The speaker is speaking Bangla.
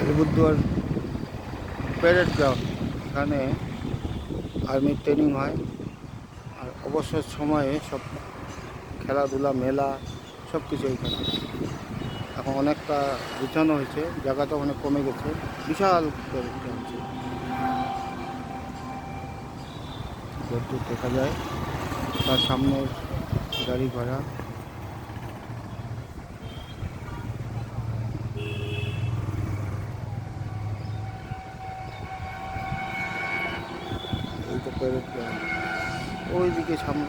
আলিপুরদুয়ার প্যারেড গ্রাউন্ড এখানে আর্মির ট্রেনিং হয়। আর অবসর সময়ে সব খেলাধুলা, মেলা সব কিছু এখানে। এখন অনেকটা গুছানো হয়েছে জায়গাটা অনেক কমে গেছে। বিশাল দেখা যায়। তার সামনে গাড়ি ঘোড়া এই তো প্যারেড গ্রাউন্ড ওইদিকে সামনে